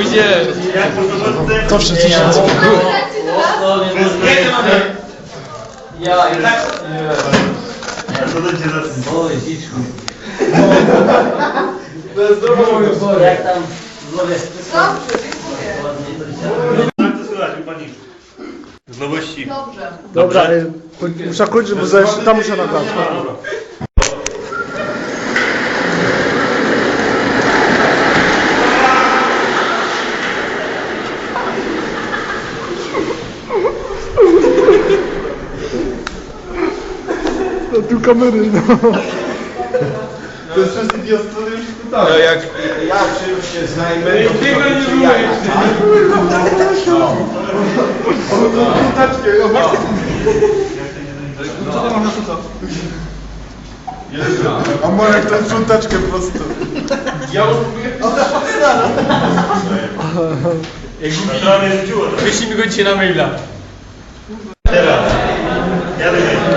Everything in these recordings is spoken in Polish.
Idzie! To wszyscy się Ja, i tak... Jak tam złowie? Z nowości. Dobra, y, muszę kończyć, bo zaś tam muszę nagrać. Ya tu kamery, no. To jest wszyscy diastroniczny tak. No jak ja czymś się zajmę, to Ty go nie byłeś. Kurtaczkę, ja mam. Co to mam na co? A może jak tą sprzątaczkę prosto. Ja już mówię. Ona powinna, no. Wyślij mi go dzisiaj na maila. Teraz. Ja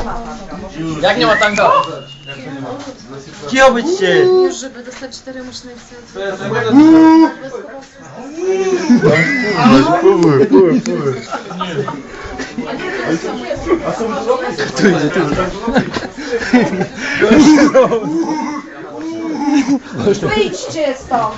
się. Jak nie ma tanka? Cicho byćcie! Już, żeby dostać cztery muszę napisać. Pływy, pływy, pływy. Wyjdźcie stąd!